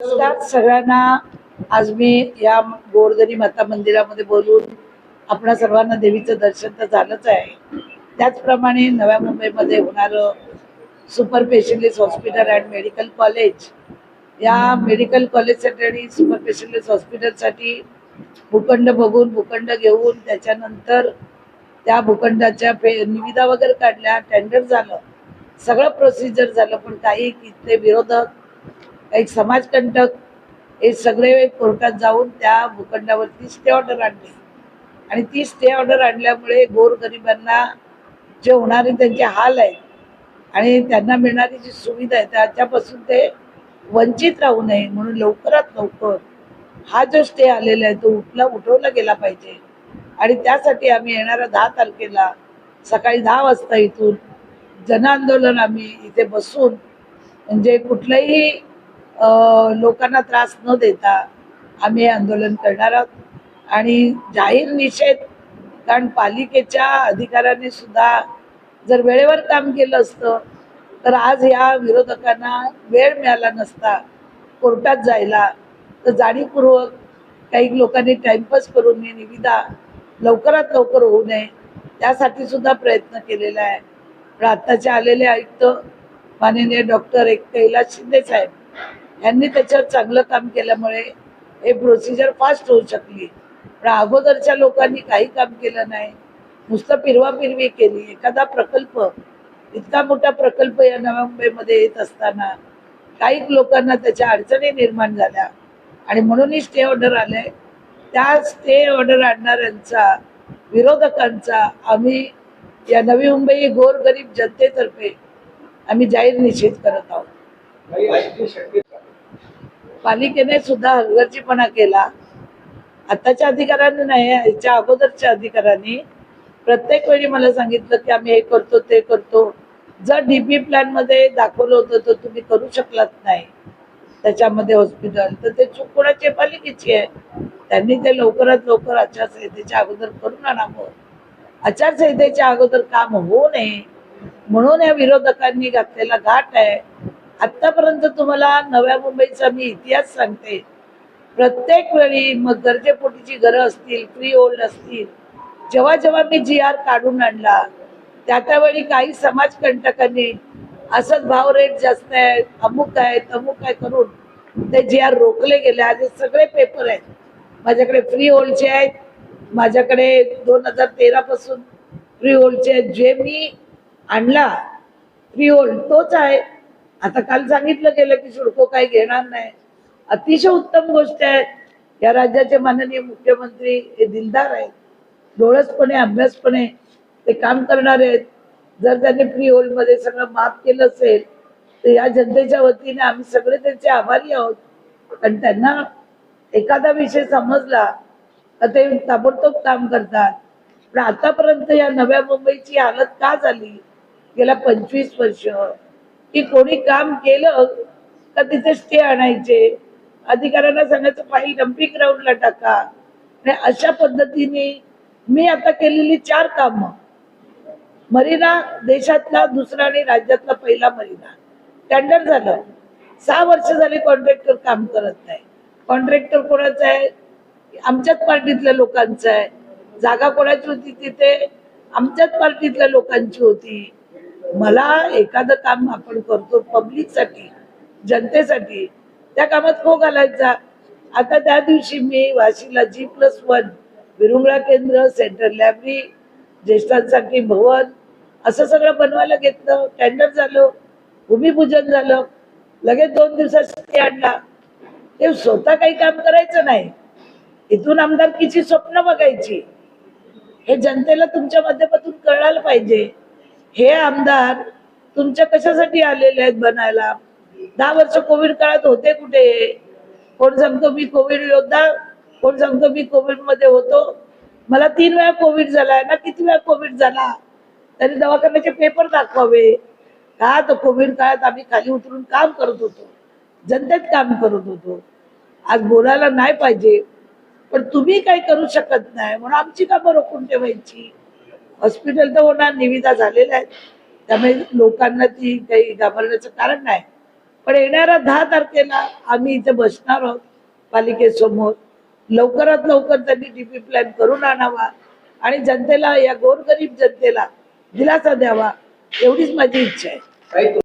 नमस्कार. सगळ्यांना आज मी या गोवर्धनी माता मंदिरामध्ये बोलून आपणा सर्वांना देवीचं दर्शन तर झालंच आहे. त्याचप्रमाणे नव्या मुंबईमध्ये होणारं super specialist hospital and medical college. या मेडिकल कॉलेजसाठी आणि सुपर स्पेशलिस्ट हॉस्पिटलसाठी भूखंड बघून भूखंड घेऊन त्याच्यानंतर त्या भूखंडाच्या फे निविदा वगैरे काढल्या टेंडर झालं. सगळं प्रोसिजर झालं पण काही इथले विरोधक एक समाजकंटक हे सगळे कोर्टात जाऊन त्या भूखंडावरती स्टे ऑर्डर आणली. आणि ती स्टे ऑर्डर आणल्यामुळे गोरगरिबांना जे होणारे त्यांचे हाल आहेत आणि त्यांना मिळणारी जी सुविधा आहे त्याच्यापासून ते वंचित राहू नये म्हणून लवकरात लवकर हा जो स्टे आलेला आहे तो उठला उठवला गेला पाहिजे. आणि त्यासाठी आम्ही येणाऱ्या दहा तारखेला सकाळी दहा वाजता इथून जनआंदोलन आम्ही इथे बसून म्हणजे कुठलंही लोकांना त्रास न देता आम्ही आंदोलन करणार आहोत. आणि जाहीर निषेध कारण पालिकेच्या अधिकाऱ्यांनी सुद्धा जर वेळेवर काम केलं असतं तर आज या विरोधकांना वेळ मिळाला नसता कोर्टात जायला. तर जाणीवपूर्वक काही लोकांनी टाइमपास करून ही निविदा लवकरात लवकर होऊ नये त्यासाठी सुद्धा प्रयत्न केलेला आहे. पण आत्ताचे आलेले आयुक्त माननीय डॉक्टर एक कैलास शिंदे साहेब यांनी त्याच्यावर चांगलं काम केल्यामुळे हे प्रोसिजर फास्ट होऊ शकली. पण अगोदरच्या लोकांनी काही काम केलं नाही. नुसतं पिरवापिरवी केली. एखादा प्रकल्प इतका मोठा प्रकल्प या नव्या मुंबईमध्ये येत असताना काही लोकांना त्याच्या अडचणी निर्माण झाल्या. आणि म्हणूनही स्टे ऑर्डर आले. त्या स्टे ऑर्डर आणणाऱ्यांचा विरोधकांचा आम्ही या नवी मुंबई गोरगरीब जनतेतर्फे आम्ही जाहीर निषेध करत आहोत. पालिकेने सुद्धा हलगर्जीपणा केला. आताच्या अधिकाऱ्यांनी नाही याच्या अगोदरच्या अधिकाऱ्यांनी प्रत्येक वेळी मला सांगितलं की आम्ही हे करतो ते करतो. जर डीपी प्लॅनमध्ये दाखवलं होतं तर तुम्ही करू शकलात नाही. त्याच्यामध्ये हॉस्पिटल तर ते चूक कोणाची पालिकेची आहे. त्यांनी ते लवकरात लवकर आचारसंहितेच्या अगोदर करून आणावं आचारसंहितेच्या अगोदर काम होऊ नये. म्हणून या विरोधकांनी घातलेला घाट आहे. आतापर्यंत तुम्हाला नव्या मुंबईचा मी इतिहास सांगते. प्रत्येक वेळी मग गरजेपोटीची घरं असतील फ्री ओल्ड असतील जेव्हा जेव्हा मी जी आर काढून आणला त्या त्यावेळी काही समाजकंटकांनी असंच भाव रेट जास्त आहे अमुक आहे तमुक आहे करून ते जी आर रोखले गेले. आज सगळे पेपर आहेत. माझ्याकडे फ्री होल्डचे आहेत. माझ्याकडे दोन हजार तेरा पासून फ्री होल्डचे आहेत. जे मी आणला फ्री होल्ड तोच आहे. आता काल सांगितलं गेलं की शुल्क काही घेणार नाही. अतिशय उत्तम गोष्ट आहे. या राज्याचे माननीय मुख्यमंत्री हे दिलदार आहेत. डोळसपणे अभ्यासपणे ते काम करणार आहेत. जर त्यांनी फ्री होल्डमध्ये सगळं माफ केलं असेल तर या जनतेच्या वतीने आम्ही सगळे त्यांचे आभारी आहोत. कारण त्यांना एखादा विषय समजला तर ते ताबडतोब काम करतात. पण आतापर्यंत या नव्या मुंबईची हालत का झाली? गेल्या पंचवीस वर्ष. की कोणी काम केलं का तिथे स्टे आणायचे? अधिकाऱ्यांना सांगायचं फाईल डम्पिंग ग्राउंडला टाका. आणि अशा पद्धतीने मी आता केलेली चार कामं. मरीना देशातला दुसरा आणि राज्यातला पहिला मरीना. टेंडर झालं. सहा वर्ष झाली कॉन्ट्रॅक्टर काम करत नाही. कॉन्ट्रॅक्टर कोणाचं आहे? आमच्याच पार्टीतल्या लोकांचं आहे. जागा कोणाची होती तिथे? आमच्याच पार्टीतल्या लोकांची होती. मला एखादं काम आपण करतो पब्लिकसाठी जनतेसाठी त्या कामात खो घालायचा आता त्या दिवशी मी वाशीला जी प्लस वन विरुंगळा केंद्र सेंट्रल लायब्ररी ज्येष्ठांसाठी भवन असं सगळं बनवायला घेतलं टेंडर झालं भूमिपूजन झालं लगेच दोन दिवसात आणला. ते स्वतः काही काम करायचं नाही. इथून आमदारकीची स्वप्न बघायची. हे जनतेला तुमच्या माध्यमातून कळायला पाहिजे. हे आमदार तुमच्या कशासाठी आलेले आहेत बनायला? दहा वर्ष कोविड काळात होते कुठे? कोण सांगतो मी कोविड योद्धा? कोण सांगतो मी कोविडमध्ये होतो? मला तीन वेळा कोविड झालाय ना किती वेळा कोविड झाला? तरी दवाखान्याचे पेपर दाखवावे. का तर कोविड काळात आम्ही खाली उतरून काम करत होतो? जनतेत काम करत होतो. आज बोलायला नाही पाहिजे. पण तुम्ही काही करू शकत नाही. म्हणून आमची कामं रोखून ठेवायची. हॉस्पिटल तर होणार निविदा झालेल्या आहेत. त्यामुळे लोकांना ती काही घाबरण्याचं कारण नाही. पण येणाऱ्या दहा तारखेला आम्ही इथे बसणार आहोत पालिकेसमोर. लवकरात लवकर त्यांनी डीपी प्लॅन करून आणावा आणि जनतेला या गोरगरीब जनतेला दिलासा द्यावा एवढीच माझी इच्छा आहे.